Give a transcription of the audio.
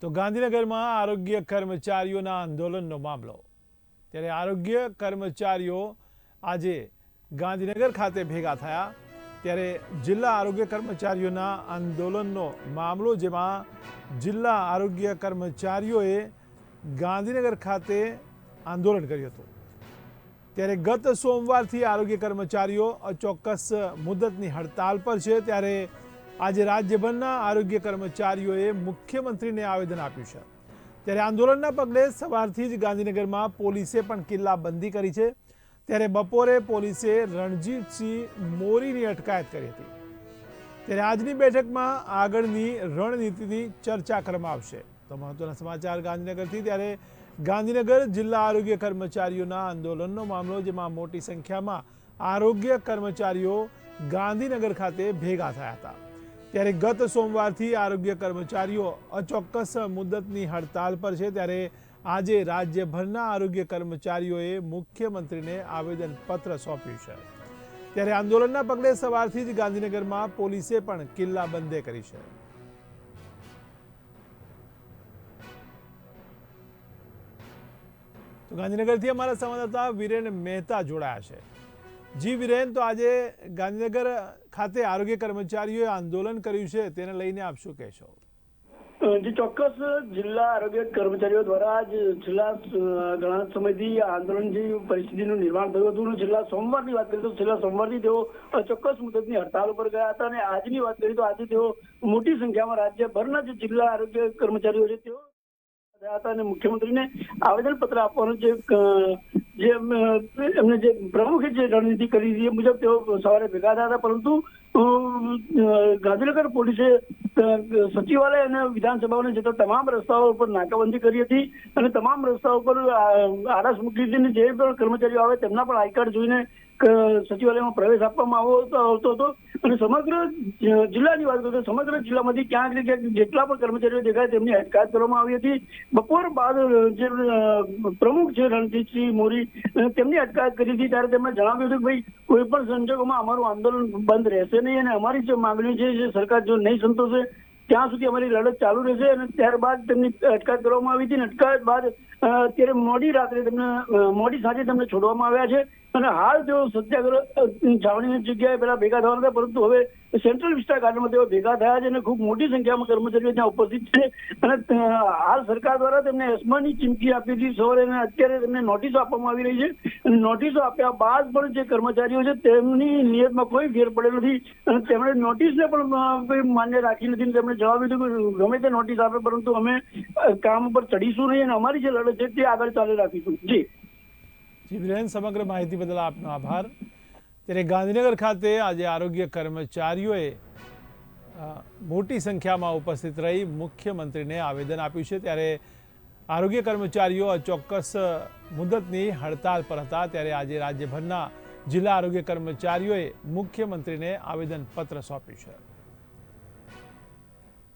તો ગાંધીનગરમાં આરોગ્ય કર્મચારીઓના આંદોલનનો મામલો. ત્યારે આરોગ્ય કર્મચારીઓ આજે ગાંધીનગર ખાતે ભેગા થયા. ત્યારે જિલ્લા આરોગ્ય કર્મચારીઓના આંદોલનનો મામલો, જેમાં જિલ્લા આરોગ્ય કર્મચારીઓએ ગાંધીનગર ખાતે આંદોલન કર્યું હતું. ત્યારે ગત સોમવારથી આરોગ્ય કર્મચારીઓ અચોક્કસ મુદતની હડતાલ પર છે. ત્યારે આજે રાજ્યભરના આરોગ્ય કર્મચારીઓએ મુખ્યમંત્રીને આવેદન આપ્યું છે. ત્યારે આંદોલનના પગલે સવારથી જ ગાંધીનગરમાં પોલીસે પણ કિલ્લાબંધી કરી છે. ત્યારે બપોરે પોલીસે રણજીતસિંહ મોરીની અટકાયત કરી હતી. ત્યારે આજની બેઠકમાં આગળની રણનીતિની ચર્ચા કરવામાં આવશે. તો મહત્વના સમાચાર ગાંધીનગરથી. ત્યારે ગાંધીનગર જિલ્લા આરોગ્ય કર્મચારીઓના આંદોલનનો મામલો, જેમાં મોટી સંખ્યામાં આરોગ્ય કર્મચારીઓ ગાંધીનગર ખાતે ભેગા થયા હતા. ત્યારે ગત સોમવારથી આરોગ્ય કર્મચારીઓ અચોક્કસ મુદતની હડતાલ પર છે. ત્યારે આજે રાજ્યભરના આરોગ્ય કર્મચારીઓએ મુખ્યમંત્રીને આવેદનપત્ર સોંપ્યું છે. ત્યારે આંદોલનના પગલે સવારથી જ ગાંધીનગરમાં પોલીસે પણ કિલ્લાબંધી કરી છે. તો ગાંધીનગરથી અમારા સંવાદદાતા વિરેન મહેતા જોડાયા છે. જી વિરેન, તો આજે ગાંધીનગર ખાતે આરોગ્ય કર્મચારીઓએ આંદોલન કર્યું છે, તેને લઈને આપ શું કહેશો? જે, ચોક્કસ જિલ્લા આરોગ્ય કર્મચારીઓ દ્વારા જ છેલ્લા ઘણા સમયથી આંદોલન જે પરિસ્થિતિનું નિર્માણ થયું હતું છેલ્લા સોમવારની વાત કરીએ તો છેલ્લા સોમવારથી તેઓ ચોક્કસ મુદતની હડતાલ ઉપર ગયા હતા, અને આજની વાત કરીએ તો આજે તેઓ મોટી સંખ્યામાં રાજ્યભરના જે જિલ્લા આરોગ્ય કર્મચારીઓ છે, તેઓ હતા, અને મુખ્યમંત્રીને આવેદન પત્ર આપવાનું જે જે એમ, એમને જે પ્રમુખે જે રણનીતિ કરી હતી એ મુજબ તેઓ સવારે ભેગા થયા હતા પરંતુ ગાંધીનગર પોલીસે સચિવાલય અને વિધાનસભાઓને જતા તમામ રસ્તાઓ ઉપર નાકાબંધી કરી હતી અને તમામ રસ્તાઓ પર આ, આરસ મૂકી હતી જે પણ કર્મચારીઓ આવે તેમના પણ આઈ જોઈને સચિવાલયમાં પ્રવેશ આપવામાં આવતો હતો. અને સમગ્ર જિલ્લાની વાત કરું સમગ્ર જિલ્લામાંથી ક્યાંક ને ક્યાંક જેટલા પણ કર્મચારીઓ દેખાય તેમની અટકાયત કરવામાં આવી હતી. બપોર બાદ જે પ્રમુખ છે રણજીતસિંહ મોરી તેમની અટકાયત કરી હતી ત્યારે તેમણે જણાવ્યું હતું કે ભાઈ, કોઈ પણ સંજોગોમાં અમારું આંદોલન બંધ રહેશે નહીં અને અમારી જે માંગણીઓ છે જે સરકાર જો નહીં સંતોષે ત્યાં સુધી અમારી લડત ચાલુ રહેશે અને ત્યારબાદ તેમની અટકાયત કરવામાં આવી હતી અને અટકાયત બાદ અત્યારે મોડી રાત્રે તેમને મોડી સાંજે તેમને છોડવામાં આવ્યા છે. અને હાલ તેઓ સત્યાગ્રહ છાવણીની જગ્યાએ પેલા ભેગા થવાના હતા, પરંતુ હવે સેન્ટ્રલ વિસ્ટા ગાર્ડનમાં તેઓ ભેગા થયા છે અને ખૂબ મોટી સંખ્યામાં કર્મચારીઓ ત્યાં ઉપસ્થિત છે. અને હાલ સરકાર દ્વારા તેમને એસમાની ચીમકી આપી હતી. સવારે અને અત્યારે તેમને નોટિસ આપવામાં આવી રહી છે નોટિસો આપ્યા બાદ પણ જે કર્મચારીઓ છે તેમની નિયતમાં કોઈ ફેર પડેલો નથી. અને તેમણે નોટિસને પણ માન્ય રાખી નથી તેમણે જવાબ દીધું કે ગમે તે નોટિસ આપે, પરંતુ અમે કામ ઉપર ચડીશું નહીં અને અમારી જે લડત છે તે આગળ ચાલુ રાખીશું. જી. જી, વિરેન, સમગ્ર માહિતી બદલ આપનો આભાર. ત્યારે ગાંધીનગર ખાતે આજે આરોગ્ય કર્મચારીઓએ મોટી સંખ્યામાં ઉપસ્થિત રહી મુખ્યમંત્રીને આવેદન આપ્યું છે. ત્યારે આરોગ્ય કર્મચારીઓ ચોક્કસ મુદતની હડતાલ પર હતા ત્યારે આજે રાજ્યભરના જિલ્લા આરોગ્ય કર્મચારીઓએ મુખ્યમંત્રીને આવેદનપત્ર સોંપ્યું છે.